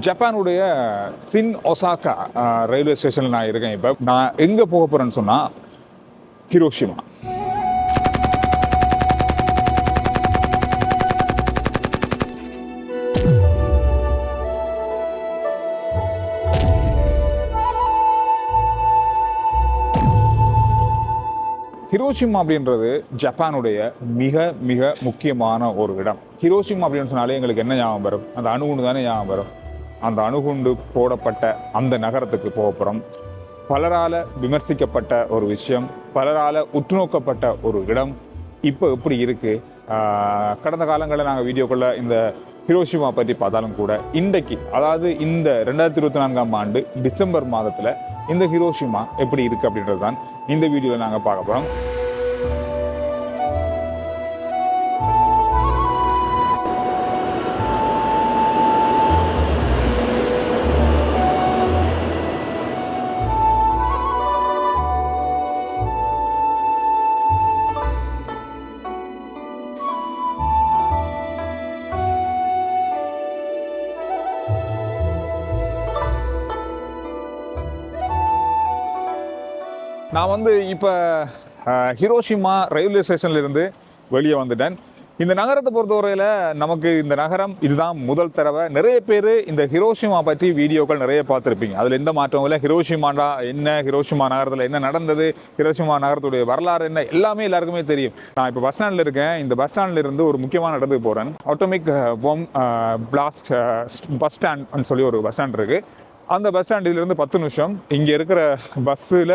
ஜப்பானுடைய சின் Osaka railway ஸ்டேஷனில் நான் இருக்கேன் இப்போ. நான் எங்கே போக போகிறேன்னு சொன்னால் ஹிரோஷிமா ஹிரோஷிமா அப்படின்றது ஜப்பானுடைய மிக மிக முக்கியமான ஒரு இடம். ஹிரோஷிமா அப்படின்னு சொன்னாலே எங்களுக்கு என்ன ஞாபகம் வரும்? அந்த அணுகுன்னு தானே ஞாபகம் வரும்? அந்த அணுகுண்டு போடப்பட்ட அந்த நகரத்துக்கு போக போகிறோம் பலரால் விமர்சிக்கப்பட்ட ஒரு விஷயம் பலரால் உற்றுநோக்கப்பட்ட ஒரு இடம். இப்போ எப்படி இருக்குது கடந்த காலங்களில் நாங்கள் வீடியோக்குள்ளே இந்த ஹிரோஷிமா பற்றி பார்த்தாலும் கூட இன்றைக்கு அதாவது இந்த ரெண்டாயிரத்தி இருபத்தி நான்காம் ஆண்டு டிசம்பர் மாதத்தில் இந்த ஹிரோஷிமா எப்படி இருக்குது அப்படின்றது தான் இந்த வீடியோவில் நாங்கள் பார்க்க போகிறோம் நான் வந்து இப்போ ஹிரோஷிமா ரயில்வே ஸ்டேஷன்லேருந்து வெளியே வந்துட்டேன். இந்த நகரத்தை பொறுத்தவரையில் நமக்கு இந்த நகரம் இதுதான் முதல் தடவை. நிறைய பேர் இந்த ஹிரோஷிமா பற்றி வீடியோக்கள் நிறைய பார்த்துருப்பீங்க. அதில் எந்த மாற்றமும் இல்லை. ஹிரோஷிமாண்டா என்ன ஹிரோஷிமா நகரத்தில் என்ன நடந்தது ஹிரோஷிமா நகரத்துடைய வரலாறு என்ன எல்லாமே எல்லாருக்குமே தெரியும். நான் இப்போ பஸ் ஸ்டாண்டில் இருக்கேன். இந்த பஸ் ஸ்டாண்ட்ல இருந்து ஒரு முக்கியமான இடத்துக்கு போகிறேன் ஆட்டோமிக் பொம் பிளாஸ்ட் பஸ் ஸ்டாண்ட்னு சொல்லி ஒரு பஸ் ஸ்டாண்ட் இருக்குது அந்த பஸ் ஸ்டாண்டிலிருந்து பத்து நிமிஷம். இங்கே இருக்கிற பஸ்ஸில்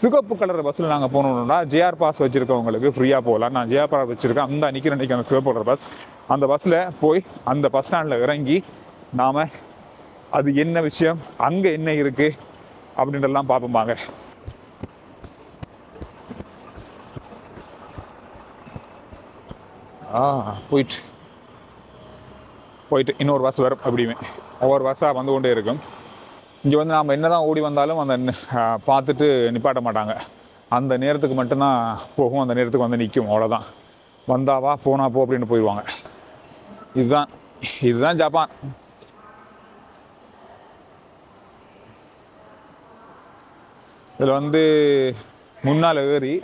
சிகப்பு கலர் பஸ்ஸில் நாங்கள் போகணுன்னா ஜேஆர் பாஸ் வச்சுருக்கவங்களுக்கு ஃப்ரீயாக போகலாம். நான் ஜேஆர் பாஸ் வச்சுருக்கேன். அந்த நிற்கிற அன்றைக்கி அந்த சிகப்பு கலர் பஸ் அந்த பஸ்ஸில் போய் அந்த பஸ் ஸ்டாண்டில் இறங்கி நாம் அது என்ன விஷயம் அங்கே என்ன இருக்குது அப்படின்றலாம் பார்ப்போம்பாங்க ஆ போயிட்டு. போயிட்டு இன்னொரு பஸ் வரும் அப்படியுமே ஒவ்வொரு பஸ்ஸாக வந்து கொண்டே இருக்கும். இங்கே வந்து நாம் என்ன தான் ஓடி வந்தாலும் அந்த நி- பார்த்துட்டு நிப்பாட்ட மாட்டாங்க. அந்த நேரத்துக்கு மட்டும்தான் போகும். அந்த நேரத்துக்கு வந்து நிற்கும் அவ்வளோதான் வந்தாவா போனா போ அப்படின்னு போயிடுவாங்க. இதுதான். இதுதான் ஜப்பான். இதில் வந்து முன்னால் ஏறி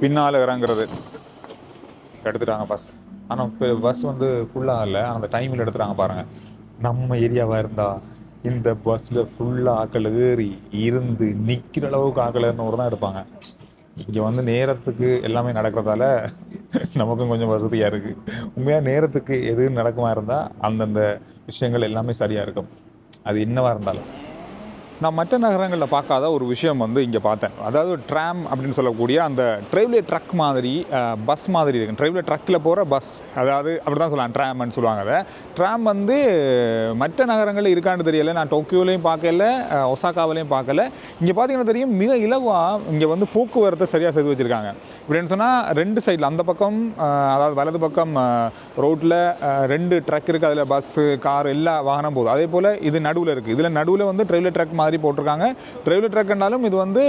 பின்னால் இறங்குறது. எடுத்துட்டாங்க பஸ் ஆனால் இப்போ பஸ் வந்து ஃபுல்லாக இல்லை. அந்த டைமில் எடுத்துட்டாங்க பாருங்கள் நம்ம ஏரியாவாக இருந்தால் இந்த பஸ்ஸில் ஃபுல்லாக ஆக்கள் ஏறி இருந்து நிற்கிற அளவுக்கு ஆக்கள் ஏறினவர் தான் எடுப்பாங்க இங்கே வந்து நேரத்துக்கு எல்லாமே நடக்கிறதால நமக்கும் கொஞ்சம் வசதியாக இருக்குது உண்மையாக நேரத்துக்கு எது நடக்குமா இருந்தால் அந்தந்த விஷயங்கள் எல்லாமே சரியாக இருக்கும். அது என்னவா இருந்தாலும். நான் மற்ற நகரங்களில் பார்க்காத ஒரு விஷயம் வந்து இங்கே பார்த்தேன். அதாவது ட்ராம் அப்படின்னு சொல்லக்கூடிய அந்த ட்ரைவ்லே ட்ரக் மாதிரி பஸ் மாதிரி இருக்கு. ட்ரைவ்லே ட்ரக்கில் போகிற பஸ் அதாவது அப்படி தான் சொல்லலாம் ட்ராம்னு சொல்லுவாங்க அதை. ட்ராம் வந்து மற்ற நகரங்களில் இருக்கான்னு தெரியல. நான் டோக்கியோலையும் பார்க்கல ஒசாக்காவிலையும் ஒசாகாவிலையும் பார்க்கல. இங்கே பார்த்தீங்கன்னா தெரியும் மிக இலவாக இங்கே வந்து போக்குவரத்தை சரியாக செய்து வச்சுருக்காங்க. இப்படின்னு சொன்னால் ரெண்டு சைடில் அந்த பக்கம் அதாவது வலது பக்கம் ரோட்டில் ரெண்டு ட்ரக் இருக்குது அதில் பஸ்ஸு கார் எல்லா வாகனம் போகுது. அதே போல் இது நடுவில் இருக்குது இதில் நடுவில் வந்து ட்ரெயிலர் ட்ரக் மாதிரி போட்டிருக்காங்க. ட்ரெயில் ட்ரக்குனாலும் இது வந்து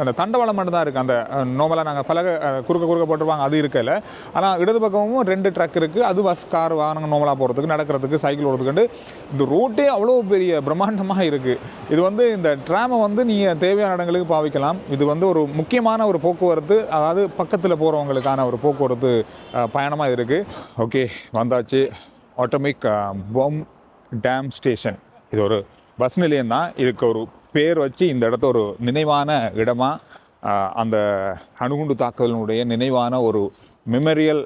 அந்த தண்டவாளம் மட்டும் தான் இருக்குது அந்த நார்மலாக நாங்கள் பலக குறுக்க குறுக்க போட்டிருப்பாங்க. அது இருக்கல. ஆனால் இடது பக்கமும் ரெண்டு ட்ரக் இருக்குது அது பஸ் கார் வாகனங்கள் நார்மலாக போகிறதுக்கு நடக்கிறதுக்கு சைக்கிள் ஓடுறதுக்கு இந்த ரோட்டே அவ்வளோ பெரிய பிரம்மாண்டமாக இருக்குது இது வந்து இந்த ட்ராமை வந்து நீங்கள் தேவையான இடங்களுக்கு பாவிக்கலாம். இது வந்து ஒரு முக்கியமான ஒரு போக்குவரத்து. அதாவது பக்கத்தில் போகிறவங்களுக்கான ஒரு போக்குவரத்து பயணமாக இருக்குது ஓகே வந்தாச்சு. ஆட்டோமிக் பொம் டேம் ஸ்டேஷன் இது ஒரு பஸ் நிலையம் தான் இதுக்கு ஒரு பேர் வச்சு இந்த இடத்த ஒரு நினைவான இடமா அந்த அணுகுண்டு தாக்குதலினுடைய நினைவான ஒரு மெமரியல்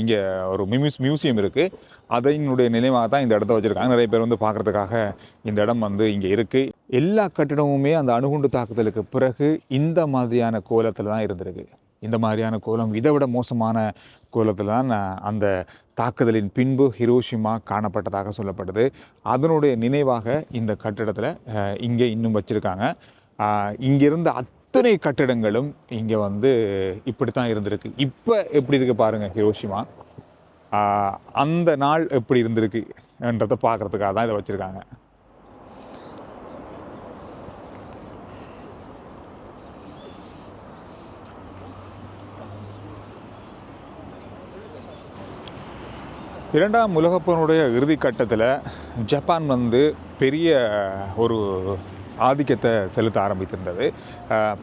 இங்கே ஒரு மியூஸ் மியூசியம் இருக்குது அதனுடைய நினைவாக தான் இந்த இடத்த வச்சுருக்காங்க. நிறைய பேர் வந்து பார்க்குறதுக்காக இந்த இடம் வந்து இங்கே இருக்குது எல்லா கட்டிடமுமே அந்த அணுகுண்டு தாக்குதலுக்கு பிறகு இந்த மாதிரியான கோலத்தில் தான் இருந்திருக்கு. இந்த மாதிரியான கோலம் இதை விட மோசமான கோலத்தில் தான் அந்த தாக்குதலின் பின்பு ஹிரோஷிமா காணப்பட்டதாக சொல்லப்படுது. அதனுடைய நினைவாக இந்த கட்டிடத்தில் இங்கே இன்னும் வச்சுருக்காங்க. இங்கிருந்த அத்தனை கட்டிடங்களும் இங்கே வந்து இப்படி தான் இருந்திருக்கு. இப்போ எப்படி இருக்குது பாருங்கள் ஹிரோஷிமா. அந்த நாள் எப்படி இருந்திருக்கு என்றதை பார்க்கறதுக்காக தான் இதை வச்சுருக்காங்க. இரண்டாம் உலகப்போருடைய இறுதி கட்டத்தில் ஜப்பான் வந்து பெரிய ஒரு ஆதிக்கத்தை செலுத்த ஆரம்பித்திருந்தது.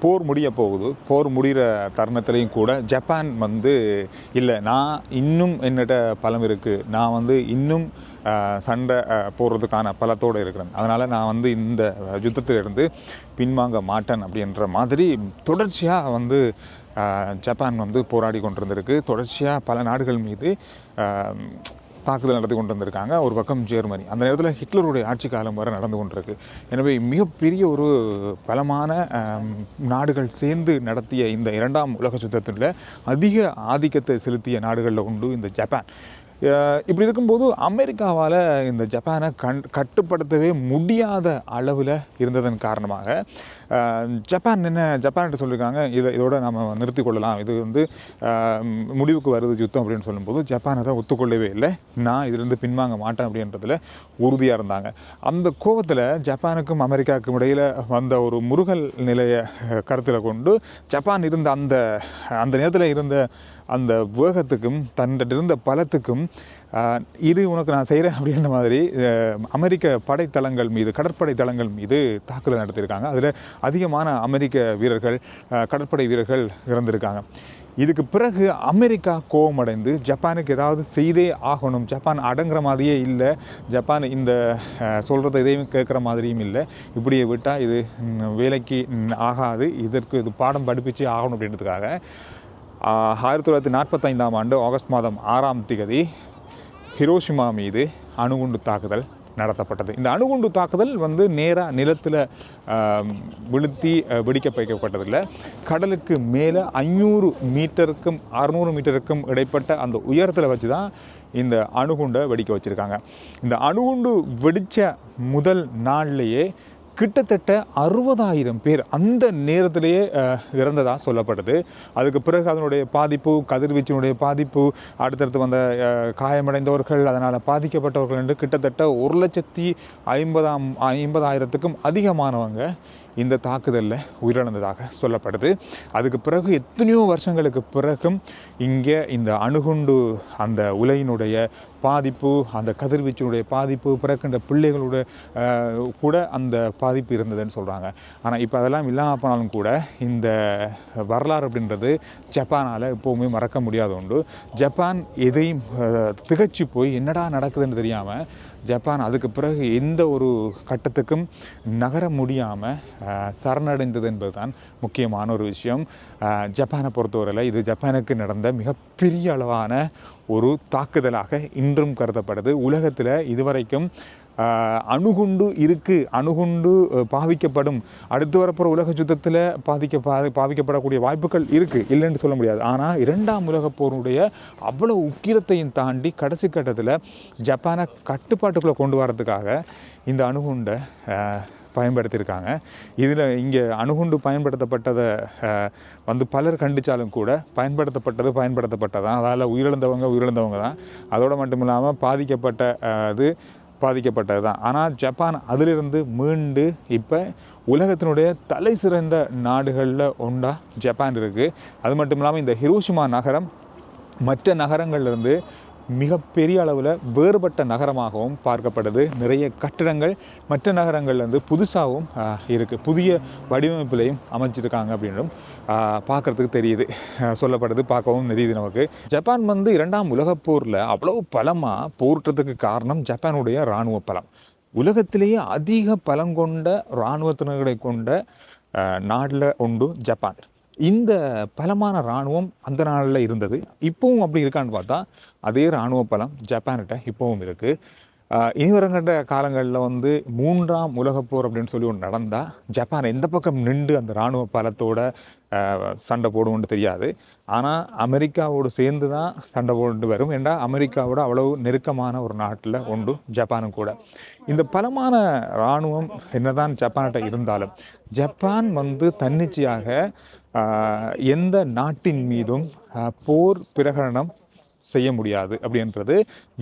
போர் முடிய போகுது. போர் முடிகிற தருணத்துலேயும் கூட ஜப்பான் வந்து இல்லை நான் இன்னும் என்னிட்ட பலம் இருக்குது நான் வந்து இன்னும் சண்டை போடுறதுக்கான பலத்தோடு இருக்கிறேன். அதனால் நான் வந்து இந்த யுத்தத்திலிருந்து பின்வாங்க மாட்டேன் அப்படின்ற மாதிரி தொடர்ச்சியாக வந்து ஜப்பான் வந்து போராடி கொண்டிருந்திருக்கு. தொடர்ச்சியாக பல நாடுகள் மீது தாக்குதல் நடத்தி கொண்டு வந்திருக்காங்க ஒரு பக்கம் ஜெர்மனி. அந்த நேரத்தில் ஹிட்லருடைய ஆட்சி காலம் வரை நடந்து கொண்டிருக்கு. எனவே மிகப்பெரிய ஒரு பலமான நாடுகள் சேர்ந்து நடத்திய இந்த இரண்டாம் உலக சுத்தத்தில் அதிக ஆதிக்கத்தை செலுத்திய நாடுகளில் உண்டு இந்த ஜப்பான். இப்படி இருக்கும்போது அமெரிக்காவால் இந்த ஜப்பானை கண் கட்டுப்படுத்தவே முடியாத அளவில் இருந்ததன் காரணமாக ஜப்பான் என்ன ஜப்பான்கிட்ட சொல்லியிருக்காங்க. இதை இதோட நம்ம நிறுத்திக் கொள்ளலாம். இது வந்து முடிவுக்கு வருது யுத்தம் அப்படின்னு சொல்லும்போது ஜப்பானை தான் ஒத்துக்கொள்ளவே இல்லை. நான் இதிலிருந்து பின்வாங்க மாட்டேன் அப்படின்றதுல உறுதியாக இருந்தாங்க. அந்த கோபத்தில் ஜப்பானுக்கும் அமெரிக்காவுக்கும் இடையில் வந்த ஒரு முருகல் நிலையை கருத்தில் கொண்டு ஜப்பான் இருந்த அந்த அந்த நேரத்தில் இருந்த அந்த வேகத்துக்கும் தன்னிட்ட இருந்த பலத்துக்கும் இது உனக்கு நான் செய்கிறேன் அப்படின்ற மாதிரி அமெரிக்க படைத்தளங்கள் மீது கடற்படை தளங்கள் மீது தாக்குதல் நடத்தியிருக்காங்க. அதில் அதிகமான அமெரிக்க வீரர்கள் கடற்படை வீரர்கள் இறந்திருக்காங்க. இதுக்கு பிறகு அமெரிக்கா கோபமடைந்து ஜப்பானுக்கு ஏதாவது செய்தே ஆகணும். ஜப்பான் அடங்குற மாதிரியே இல்லை. ஜப்பான் இந்த சொல்கிறத இதையும் கேட்குற மாதிரியும் இல்லை. இப்படியே விட்டால் இது வேலைக்கு ஆகாது. இதற்கு இது பாடம் படிப்பிச்சு ஆகணும் அப்படின்றதுக்காக ஆயிரத்தி தொள்ளாயிரத்தி நாற்பத்தைந்தாம் ஆண்டு ஆகஸ்ட் மாதம் ஆறாம் திகதி ஹிரோஷிமா மீது அணுகுண்டு தாக்குதல் நடத்தப்பட்டது. இந்த அணுகுண்டு தாக்குதல் வந்து நேராக நிலத்தில் விழுத்தி வெடிக்க வைக்கப்பட்டதில்லை. கடலுக்கு மேலே ஐநூறு மீட்டருக்கும் அறுநூறு மீட்டருக்கும் இடைப்பட்ட அந்த உயரத்தில் வச்சு தான் இந்த அணுகுண்டை வெடிக்க வச்சுருக்காங்க. இந்த அணுகுண்டு வெடித்த முதல் நாள்லேயே கிட்டத்தட்ட அறுபதாயிரம் பேர் அந்த நேரத்திலேயே இறந்ததாக சொல்லப்படுது. அதுக்கு பிறகு அதனுடைய பாதிப்பு கதிர்வீச்சினுடைய பாதிப்பு அடுத்தடுத்து வந்த காயமடைந்தவர்கள் அதனால் பாதிக்கப்பட்டவர்கள் என்று கிட்டத்தட்ட ஒரு லட்சத்தி ஐம்பதாம் ஐம்பதாயிரத்துக்கும் அதிகமானவங்க. இந்த தாக்குதலில் உயிரிழந்ததாக சொல்லப்படுது. அதுக்கு பிறகு எத்தனையோ வருஷங்களுக்கு பிறகும் இங்கே இந்த அணுகுண்டு அந்த உலையினுடைய பாதிப்பு அந்த கதிர்வீச்சினுடைய பாதிப்பு பிறக்கின்ற பிள்ளைகளோட கூட அந்த பாதிப்பு இருந்ததுன்னு சொல்கிறாங்க ஆனால் இப்போ அதெல்லாம் இல்லாமல் போனாலும் கூட இந்த வரலாறு அப்படின்றது ஜப்பானால் எப்போவுமே மறக்க முடியாத உண்டு ஜப்பான் எதையும் திகச்சு திகைச்சு போய் என்னடா நடக்குதுன்னு தெரியாமல் ஜப்பான் அதுக்கு பிறகு எந்த ஒரு கட்டத்துக்கும் நகர முடியாமல் சரணடைந்தது என்பது தான் முக்கியமான ஒரு விஷயம். ஜப்பானை பொறுத்தவரையில் இது ஜப்பானுக்கு நடந்த மிகப்பெரிய அளவான ஒரு தாக்குதலாக இன்றும் கருதப்படுது. உலகத்தில் இதுவரைக்கும் அணுகுண்டு இருக்குது அணுகுண்டு பாவிக்கப்படும். அடுத்து வரப்போகிற உலக யுத்தத்தில் பாதிக்க பாவிக்கப்படக்கூடிய வாய்ப்புகள் இருக்குது இல்லைன்னு சொல்ல முடியாது. ஆனால் இரண்டாம் உலகப் போருடைய அவ்வளோ உக்கிரத்தையும் தாண்டி கடைசி கட்டத்தில் ஜப்பானை கட்டுப்பாட்டுக்குள்ளே கொண்டு வரதுக்காக இந்த அணுகுண்டை பயன்படுத்தியிருக்காங்க. இதில் இங்கே அணுகுண்டு பயன்படுத்தப்பட்டதை வந்து பலர் கண்டித்தாலும் கூட பயன்படுத்தப்பட்டது பயன்படுத்தப்பட்டதான். அதால் உயிரிழந்தவங்க உயிரிழந்தவங்க தான். அதோடு மட்டும் இல்லாமல் பாதிக்கப்பட்ட அது இது பாதிக்கப்பட்டது தான். ஆனால் ஜப்பான் அதிலிருந்து மீண்டு இப்போ உலகத்தினுடைய தலை சிறந்த நாடுகளில் ஒன்றா ஜப்பான் இருக்குது அது மட்டும் இல்லாமல் இந்த ஹிரோஷிமா நகரம் மற்ற நகரங்கள்லேருந்து மிகப்பெரிய அளவில் வேறுபட்ட நகரமாகவும் பார்க்கப்படுது. நிறைய கட்டிடங்கள் மற்ற நகரங்கள்லேருந்து புதுசாகவும் இருக்குது புதிய வடிவமைப்புலையும் அமைச்சிருக்காங்க அப்படின்னும் பார்க்குறதுக்கு தெரியுது. சொல்லப்படுது பார்க்கவும் தெரியுது நமக்கு. ஜப்பான் வந்து இரண்டாம் உலகப் போரில் அவ்வளோ பலமாக போரிட்டதுக்கு காரணம் ஜப்பானுடைய இராணுவ பலம். உலகத்திலேயே அதிக பலம் கொண்ட இராணுவத்தினர்களை கொண்ட நாட்டில் உண்டு ஜப்பான். இந்த பலமான இராணுவம் அந்த நாளில் இருந்தது. இப்போவும் அப்படி இருக்கான்னு பார்த்தா அதே இராணுவ பலம் ஜப்பான்கிட்ட இப்போவும் இருக்குது இனி வருகின்ற காலங்களில் வந்து மூன்றாம் உலகப் போர் அப்படின்னு சொல்லி ஒன்று நடந்தால் ஜப்பான் எந்த பக்கம் நின்று அந்த இராணுவ பலத்தோட சண்டை போடுவோன்னு தெரியாது. ஆனால் அமெரிக்காவோடு சேர்ந்து தான் சண்டை போட்டு வரும். ஏண்டா? அமெரிக்காவோட அவ்வளவு நெருக்கமான ஒரு நாட்டில் உண்டு ஜப்பானும் கூட. இந்த பலமான இராணுவம் என்னதான் ஜப்பான்கிட்ட இருந்தாலும் ஜப்பான் வந்து தன்னிச்சையாக எந்த நாட்டின் மீதும் போர் பிரகடனம் செய்ய முடியாது அப்படின்றது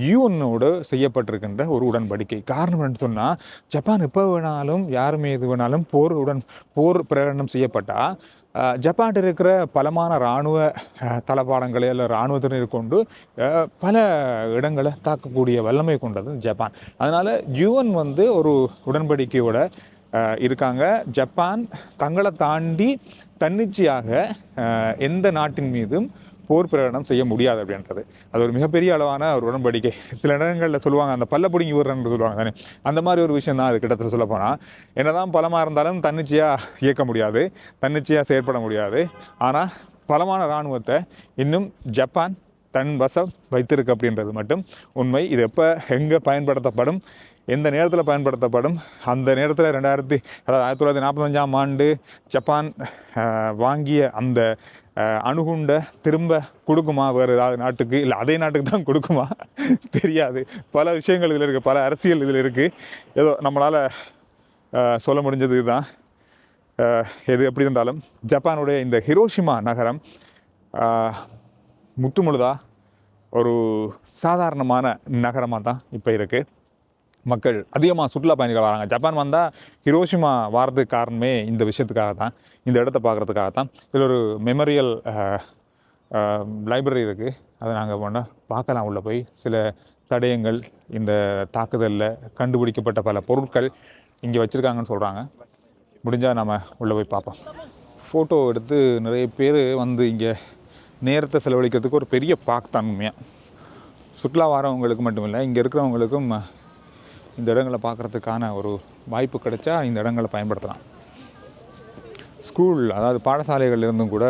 யூஎன்னோடு செய்யப்பட்டிருக்கின்ற ஒரு உடன்படிக்கை. காரணம் என்னன்னு சொன்னால் ஜப்பான் எப்போ வேணாலும் யார் மீது வேணாலும் போர் உடன் போர் பிரகடனம் செய்யப்பட்டால் ஜப்பானில் ஜப்பான் இருக்கிற பலமான இராணுவ தளபாடங்களை அல்ல இராணுவத்தினர் கொண்டு பல இடங்களை தாக்கக்கூடிய வல்லமை கொண்டது ஜப்பான். அதனால் யுஎன் வந்து ஒரு உடன்படிக்கையோட இருக்காங்க. ஜப்பான் தங்களை தாண்டி தன்னிச்சையாக எந்த நாட்டின் மீதும் போர் பிரகடனம் செய்ய முடியாது அப்படின்றது. அது ஒரு மிகப்பெரிய அளவான ஒரு உடன்படிக்கை. சில இடங்களில் சொல்லுவாங்க அந்த பல்ல பிடிங்கி ஊர்றன்னு சொல்லுவாங்க தானே. அந்த மாதிரி ஒரு விஷயம் தான் அது கிட்டத்தட்ட சொல்ல போனால் என்னதான் பலமாக இருந்தாலும் தன்னிச்சையாக இயக்க முடியாது தன்னிச்சையாக செயற்பட முடியாது. ஆனால் பலமான இராணுவத்தை இன்னும் ஜப்பான் தன் வசம் வைத்திருக்கு அப்படின்றது மட்டும் உண்மை. இது எப்போ எங்கே பயன்படுத்தப்படும் எந்த நேரத்தில் பயன்படுத்தப்படும் அந்த நேரத்தில் ரெண்டாயிரத்தி அதாவது ஆயிரத்தி தொள்ளாயிரத்தி நாற்பத்தஞ்சாம் ஆண்டு ஜப்பான் வாங்கிய அந்த அணுகுண்டை திரும்ப கொடுக்குமா? வேறு ஏதாவது நாட்டுக்கு? இல்லை அதே நாட்டுக்கு தான் கொடுக்குமா? தெரியாது. பல விஷயங்கள் இதில் இருக்குது பல அரசியல் இதில் இருக்குது ஏதோ நம்மளால் சொல்ல முடிஞ்சது இதுதான். எது எப்படி இருந்தாலும் ஜப்பானுடைய இந்த ஹிரோஷிமா நகரம் முற்றுமுழுதாக ஒரு சாதாரணமான நகரமாக தான் இப்போ இருக்குது மக்கள் அதிகமாக சுற்றுலா பயணிகள் வராங்க. ஜப்பான் வந்தால் ஹிரோஷிமா வாரதுக்கு காரணமே இந்த விஷயத்துக்காக தான் இந்த இடத்த பார்க்குறதுக்காக தான் இதில் ஒரு மெமரியல் லைப்ரரி இருக்குது அதை நாங்கள் போனால் பார்க்கலாம். உள்ளே போய் சில தடயங்கள் இந்த தாக்குதலில் கண்டுபிடிக்கப்பட்ட பல பொருட்கள் இங்கே வச்சுருக்காங்கன்னு சொல்கிறாங்க முடிஞ்சால் நம்ம உள்ளே போய் பார்ப்போம். ஃபோட்டோ எடுத்து நிறைய பேர் வந்து இங்கே நேரத்தை செலவழிக்கிறதுக்கு ஒரு பெரிய பார்க் தான் உண்மையாக சுற்றுலா வரவங்களுக்கு மட்டும் இல்லை இங்கே இருக்கிறவங்களுக்கும் இந்த இடங்களை பார்க்குறதுக்கான ஒரு வாய்ப்பு கிடைச்சா இந்த இடங்களை பயன்படுத்தலாம். ஸ்கூல் அதாவது பாடசாலைகள்ல இருந்தும் கூட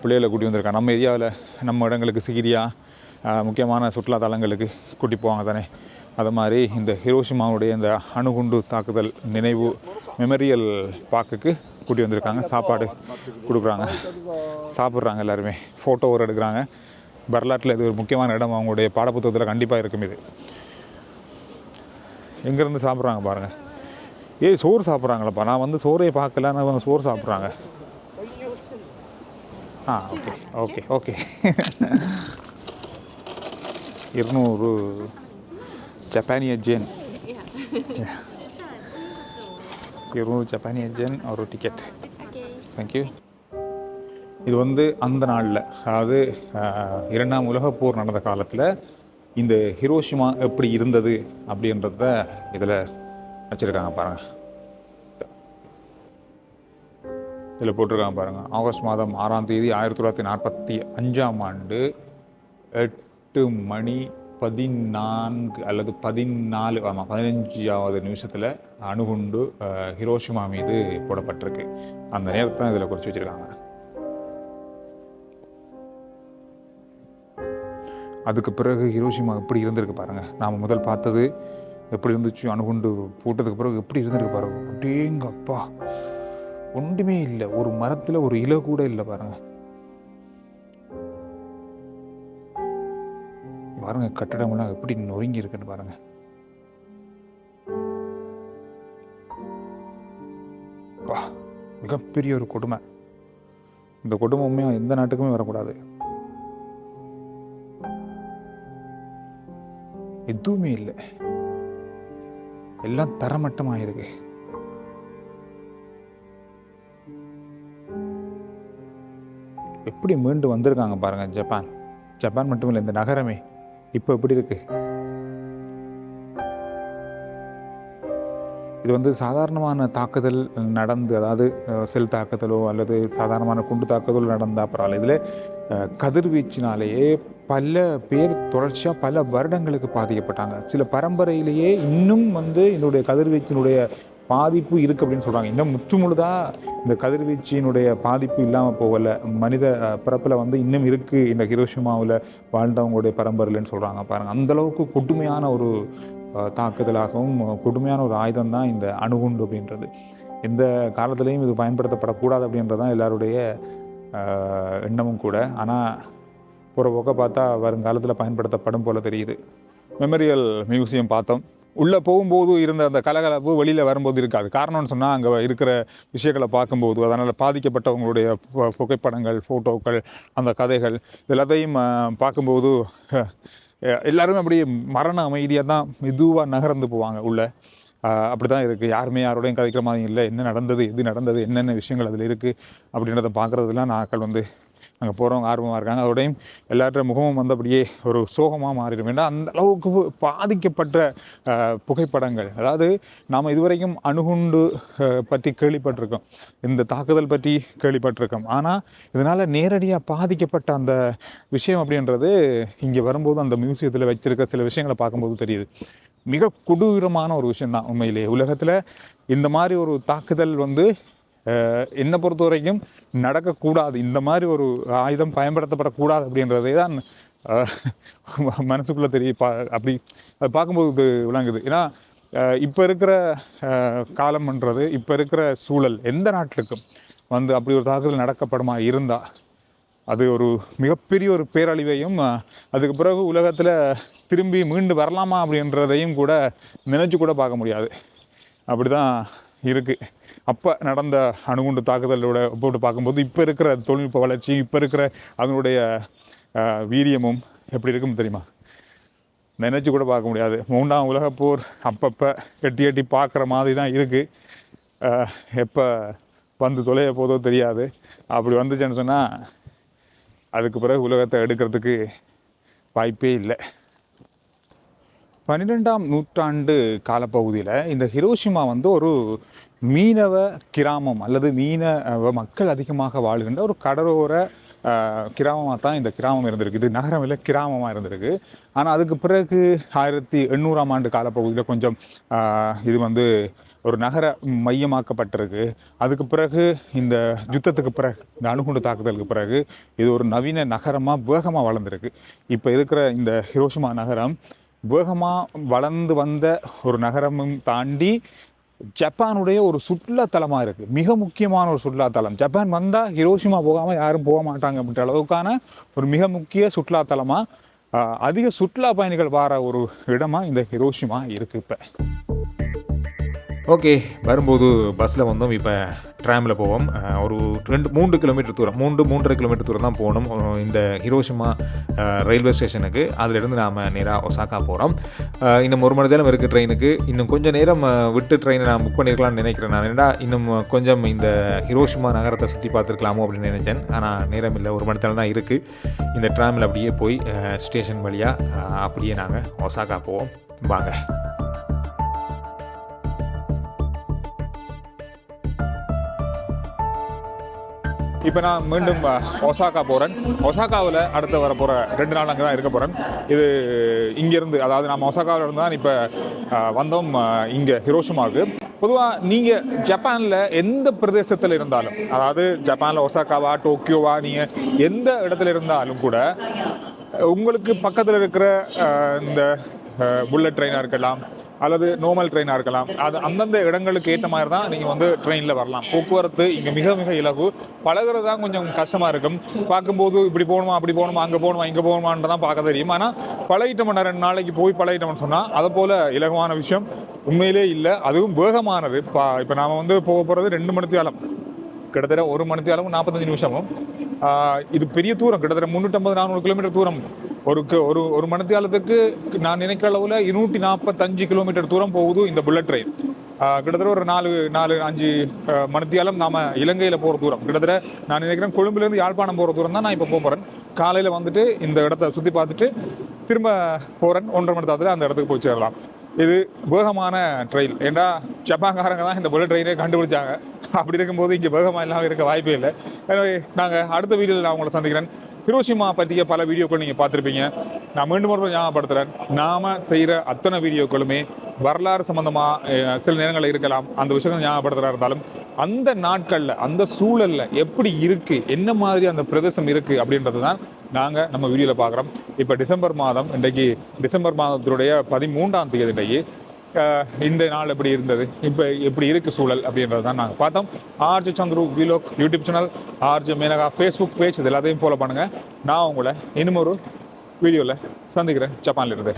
பிள்ளைகளை கூட்டி வந்திருக்காங்க. நம்ம ஏரியாவில் நம்ம இடங்களுக்கு சிகிரியா முக்கியமான சுற்றுலா தலங்களுக்கு கூட்டி போவாங்க தானே? அது மாதிரி இந்த ஹிரோஷிமாவுடைய இந்த அணுகுண்டு தாக்குதல் நினைவு மெமரியல் பார்க்குக்கு கூட்டி வந்திருக்காங்க. சாப்பாடு கொடுக்குறாங்க. சாப்பிட்றாங்க எல்லாருமே. ஃபோட்டோ ஒரு எடுக்கிறாங்க. வரலாற்றில் இது ஒரு முக்கியமான இடம். அவங்களுடைய பாடப்புத்தகத்தில் கண்டிப்பாக இருக்கும் இது. எங்கேருந்து சாப்பிட்றாங்க பாருங்கள் ஏய் சோறு சாப்பிட்றாங்களப்பா. நான் வந்து சோறே பார்க்கல நான் அவங்க சோறு சாப்பிட்றாங்க. ஆ ஓகே ஓகே ஓகே இருநூறு ஜப்பானிய ஜென். இருநூறு ஜப்பானிய ஜென் ஒரு டிக்கெட் தேங்க்யூ இது வந்து அந்த நாளில் அதாவது இரண்டாம் உலகப் போர் நடந்த காலத்தில் இந்த ஹிரோஷிமா எப்படி இருந்தது அப்படின்றத இதில் வச்சுருக்காங்க பாருங்கள் இதில் போட்டிருக்காங்க பாருங்கள் ஆகஸ்ட் மாதம் ஆறாம் தேதி ஆயிரத்தி தொள்ளாயிரத்தி நாற்பத்தி அஞ்சாம் ஆண்டு எட்டு மணி பதினான்கு அல்லது பதினாலு ஆமாம் பதினஞ்சாவது நிமிஷத்தில் அணுகுண்டு ஹிரோஷிமா மீது போடப்பட்டிருக்கு. அந்த நேரத்தை இதில் குறித்து வச்சுருக்காங்க. அதுக்கு பிறகு ஹிரோஷிமா எப்படி இருந்திருக்கு பாருங்கள் நாம் முதல் பார்த்தது எப்படி இருந்துச்சு அணுகுண்டு போட்டதுக்கு பிறகு எப்படி இருந்திருக்கு பாருங்க. அப்படியேங்கப்பா ஒன்றுமே இல்லை. ஒரு மரத்தில் ஒரு இலை கூட இல்லை பாருங்க. பாருங்க கட்டடமெல்லாம் எப்படி நொறுங்கி இருக்குன்னு பாருங்க. அப்பா, மிகப்பெரிய ஒரு கொடுமை. இந்த கொடுமை உண்மையாக எந்த நாட்டுக்குமே வரக்கூடாது. எதுவுமே இல்லை. எல்லாம் தரமட்டமாக இருக்கு எப்படி மீண்டு வந்திருக்காங்க பாருங்க ஜப்பான். ஜப்பான் மட்டும் இல்லை இந்த நகரமே இப்போ எப்படி இருக்கு? இது வந்து சாதாரணமான தாக்குதல் நடந்து அதாவது செல் தாக்குதலோ அல்லது சாதாரணமான குண்டு தாக்குதலோ நடந்தா பரவாயில்ல. இதில் கதிர்வீச்சினாலேயே பல பேர் தொடர்ச்சியாக பல வருடங்களுக்கு பாதிக்கப்பட்டாங்க. சில பரம்பரையிலேயே இன்னும் வந்து இதனுடைய கதிர்வீச்சினுடைய பாதிப்பு இருக்குது அப்படின்னு சொல்கிறாங்க இன்னும் முற்றுமுழுதாக இந்த கதிர்வீச்சினுடைய பாதிப்பு இல்லாமல் போகலை. மனித பிறப்பில் வந்து இன்னும் இருக்குது இந்த ஹிரோஷிமாவில் வாழ்ந்தவங்களுடைய பரம்பரையில்னு சொல்கிறாங்க பாருங்கள் அந்தளவுக்கு கொடுமையான ஒரு தாக்குதலாகவும் கொடுமையான ஒரு ஆயுதம் தான் இந்த அணுகுண்டு அப்படின்றது. எந்த காலத்துலேயும் இது பயன்படுத்தப்படக்கூடாது அப்படின்றது தான் எல்லாருடைய எண்ணமும் கூட. ஆனால் போகிற போக்க பார்த்தா வருங்காலத்தில் பயன்படுத்தப்படும் போல் தெரியுது. மெமரியல் மியூசியம் பார்த்தோம். உள்ளே போகும்போது இருந்த அந்த கலகலப்பு வெளியில் வரும்போது இருக்காது. காரணம்னு சொன்னால் அங்கே இருக்கிற விஷயங்களை பார்க்கும்போது அதனால் பாதிக்கப்பட்டவங்களுடைய புகைப்படங்கள் ஃபோட்டோக்கள் அந்த கதைகள் இது எல்லாத்தையும் பார்க்கும்போது எல்லோரும் அப்படியே மரண அமைதியாக தான் மெதுவாக நகர்ந்து போவாங்க உள்ளே. அப்படி தான் இருக்குது யாருமே யாரோடையும் கதைக்கிற மாதிரி இல்லை. என்ன நடந்தது எது நடந்தது என்னென்ன விஷயங்கள் அதில் இருக்குது அப்படின்றத பார்க்குறதுலாம் நாக்கள் வந்து அங்கே போகிறவங்க ஆர்வமாக இருக்காங்க. அதோடையும் எல்லாற்ற முகமும் வந்து அப்படியே ஒரு சோகமாக மாறிடும். ஏன்னா அந்த அளவுக்கு பாதிக்கப்பட்ட புகைப்படங்கள். அதாவது நாம் இதுவரைக்கும் அணுகுண்டு பற்றி கேள்விப்பட்டிருக்கோம். இந்த தாக்குதல் பற்றி கேள்விப்பட்டிருக்கோம். ஆனால் இதனால் நேரடியாக பாதிக்கப்பட்ட அந்த விஷயம் அப்படின்றது இங்கே வரும்போது அந்த மியூசியத்தில் வச்சிருக்க சில விஷயங்களை பார்க்கும்போது தெரியுது. மிக கொடூரமான ஒரு விஷயந்தான் உண்மையிலே உலகத்தில் இந்த மாதிரி ஒரு தாக்குதல் வந்து என்னை பொறுத்த வரைக்கும் நடக்கக்கூடாது. இந்த மாதிரி ஒரு ஆயுதம் பயன்படுத்தப்படக்கூடாது அப்படின்றதே தான் மனசுக்குள்ளே தெரிய பா அப்படி அது பார்க்கும்போது இது விளங்குது. ஏன்னா இப்போ இருக்கிற காலம்ன்றது இப்போ இருக்கிற சூழல் எந்த நாட்டிற்கும் வந்து அப்படி ஒரு தாக்குதல் நடக்கப்படுமா இருந்தால் அது ஒரு மிகப்பெரிய ஒரு பேரழிவையும் அதுக்கு பிறகு உலகத்தில் திரும்பி மீண்டு வரலாமா அப்படின்றதையும் கூட நினச்சி கூட பார்க்க முடியாது. அப்படி தான் இருக்குது அப்போ நடந்த அணுகுண்டு தாக்குதலோட போட்டு பார்க்கும்போது இப்போ இருக்கிற தொழில்நுட்ப வளர்ச்சி இப்போ இருக்கிற அதனுடைய வீரியமும் எப்படி இருக்கும் தெரியுமா? நினச்சி கூட பார்க்க முடியாது. மூன்றாம் உலகப்போர் அப்பப்போ எட்டி எட்டி பார்க்குற மாதிரி தான் இருக்குது எப்போ வந்து தொலைய போதோ தெரியாது. அப்படி வந்துச்சுன்னு சொன்னால் அதுக்கு பிறகு உலகத்தை எடுக்கிறதுக்கு வாய்ப்பே இல்லை. பன்னிரெண்டாம் நூற்றாண்டு காலப்பகுதியில் இந்த ஹிரோஷிமா வந்து ஒரு மீனவ கிராமம் அல்லது மீனவ மக்கள் அதிகமாக வாழ்கின்ற ஒரு கடலோர கிராமமாக தான் இந்த கிராமம் இருந்திருக்கு. இது நகரம் இல்லை கிராமமாக இருந்திருக்கு. ஆனால் அதுக்கு பிறகு ஆயிரத்தி எண்ணூறாம் ஆண்டு காலப்பகுதியில் கொஞ்சம் இது வந்து ஒரு நகர மையமாக்கப்பட்டிருக்கு. அதுக்கு பிறகு இந்த யுத்தத்துக்கு பிறகு இந்த அணுகுண்டு தாக்குதலுக்கு பிறகு இது ஒரு நவீன நகரமாக வேகமாக வளர்ந்துருக்கு. இப்போ இருக்கிற இந்த ஹிரோஷிமா நகரம் வேகமாக வளர்ந்து வந்த ஒரு நகரமும் தாண்டி ஜப்பானுடைய ஒரு சுற்றுலாத்தலமாக இருக்குது மிக முக்கியமான ஒரு சுற்றுலாத்தலம். ஜப்பான் வந்தால் ஹிரோஷிமா போகாமல் யாரும் போக மாட்டாங்க அப்படின்ற அளவுக்கான ஒரு மிக முக்கிய சுற்றுலாத்தலமாக அதிக சுற்றுலா பயணிகள் வர ஒரு இடமாக இந்த ஹிரோஷிமா இருக்குது இப்போ. ஓகே வரும்போது பஸ்ஸில் வந்தோம். இப்போ ட்ராமில் போவோம். ஒரு ரெண்டு மூன்று கிலோமீட்டர் தூரம் மூன்று மூன்றரை கிலோமீட்டர் தூரம் தான் போகணும். இந்த ஹிரோஷிமா ரயில்வே ஸ்டேஷனுக்கு அதிலிருந்து நாம் நேராக ஒசாக்கா போகிறோம் இன்னும் ஒரு மணி நேரம் இருக்குது ட்ரெயினுக்கு இன்னும் கொஞ்சம் நேரம் விட்டு ட்ரெயினை நான் புக் பண்ணியிருக்கலாம்னு நினைக்கிறேன் நான். என்னடா இன்னும் கொஞ்சம் இந்த ஹிரோஷிமா நகரத்தை சுற்றி பார்த்துருக்கலாமோ அப்படின்னு நினச்சேன். ஆனால் நேரம் இல்லை ஒரு மணி நேரம் தான் இருக்குது இந்த ட்ராமில் அப்படியே போய் ஸ்டேஷன் வழியாக அப்படியே நாங்கள் ஒசாக்கா போவோம். வாங்க. இப்போ நான் மீண்டும் ஒசாக்கா போகிறேன் ஒசாக்காவில் அடுத்து வர போகிற ரெண்டு நாள் அங்கே தான் இருக்க போகிறேன் இது இங்கேருந்து அதாவது நம்ம ஒசாக்காவில் இருந்து தான் இப்போ வந்தோம் இங்கே ஹிரோஷமாவுக்கு. பொதுவாக நீங்கள் ஜப்பானில் எந்த பிரதேசத்தில் இருந்தாலும் அதாவது ஜப்பானில் ஒசாக்காவா டோக்கியோவா நீங்கள் எந்த இடத்துல இருந்தாலும் கூட உங்களுக்கு பக்கத்தில் இருக்கிற இந்த புல்லட் ட்ரெயினாக இருக்கலாம் அல்லது நோமல் ட்ரெயினாக இருக்கலாம். அது அந்தந்த இடங்களுக்கு ஏற்ற மாதிரி தான் நீங்கள் வந்து ட்ரெயினில் வரலாம். போக்குவரத்து இங்கே மிக மிக இலகு. பழகுறது தான் கொஞ்சம் கஷ்டமாக இருக்கும். பார்க்கும்போது இப்படி போகணுமா அப்படி போகணுமா அங்கே போகணுமா இங்கே போகணுமான்னு தான் பார்க்க தெரியும். ஆனால் பழகிட்டோம்னா ரெண்டு நாளைக்கு போய் பழகிட்டோம்னு சொன்னால் அதை போல் இலகுவான விஷயம் உண்மையிலே இல்லை. அதுவும் வேகமானது. பா இப்போ நாம் வந்து போக போகிறது ரெண்டு மணி காலம் கிட்டத்தட்ட ஒரு மணி அளவு நாற்பத்தஞ்சு நிமிஷமும். இது பெரிய தூரம் கிட்டத்தட்ட முந்நூற்றம்பது நானூறு கிலோமீட்டர் தூரம். ஒரு ஒரு ஒரு மணி நான் நினைக்கிற அளவில் இருநூற்றி நாற்பத்தஞ்சு கிலோமீட்டர் தூரம் போகுது இந்த புல்லட் ட்ரெயின் கிட்டத்தட்ட ஒரு நாலு நாலு அஞ்சு மணித்தியாலம் நாம் இலங்கையில் போகிற தூரம். கிட்டத்தட்ட நான் நினைக்கிறேன் கொழும்புலேருந்து யாழ்ப்பாணம் போகிற தூரம் தான் நான் இப்போ போக போகிறேன் காலையில் வந்துட்டு இந்த இடத்த சுற்றி பார்த்துட்டு திரும்ப போகிறேன் ஒன்றரை மணி நேரத்தில் அந்த இடத்துக்கு போய் சேரலாம். இது வேகமான ட்ரெயின் ஏன்னா ஜப்பான்காரங்க தான் இந்த புல்லட் ட்ரெயினே கண்டுபிடிச்சாங்க. அப்படி இருக்கும்போது இங்கே வேகமாக இல்லாமல் இருக்க வாய்ப்பே இல்லை. எனவே நாங்கள் அடுத்த வீடியோவில் நான் உங்களை சந்திக்கிறேன். ஹிரோஷிமா பற்றிய பல வீடியோக்கள் நீங்கள் பார்த்துருப்பீங்க. நான் மீண்டும் ஒரு ஞாபகப்படுத்துகிறேன் நாம் செய்கிற அத்தனை வீடியோக்களுமே வரலாறு சம்மந்தமாக சில நேரங்களில் இருக்கலாம். அந்த விஷயத்தை ஞாபகப்படுத்துகிறா இருந்தாலும் அந்த நாட்களில் அந்த சூழலில் எப்படி இருக்குது என்ன மாதிரி அந்த பிரதேசம் இருக்குது அப்படின்றது தான் நாங்கள் நம்ம வீடியோவில் பார்க்குறோம். இப்போ டிசம்பர் மாதம் இன்றைக்கு டிசம்பர் மாதத்தினுடைய பதிமூன்றாம் தேதி இன்றைக்கு இந்த நாள் எப்படி இருந்தது? இப்போ எப்படி இருக்கு சூழல் அப்படின்றது தான் நாங்கள் பார்த்தோம். RG Chandru vlog YouTube channel RG Menaka Facebook page இது எல்லாத்தையும் ஃபாலோ பண்ணுங்கள் நான் உங்களை இன்னும் ஒரு வீடியோவில் சந்திக்கிறேன். ஜப்பானில் இருந்து.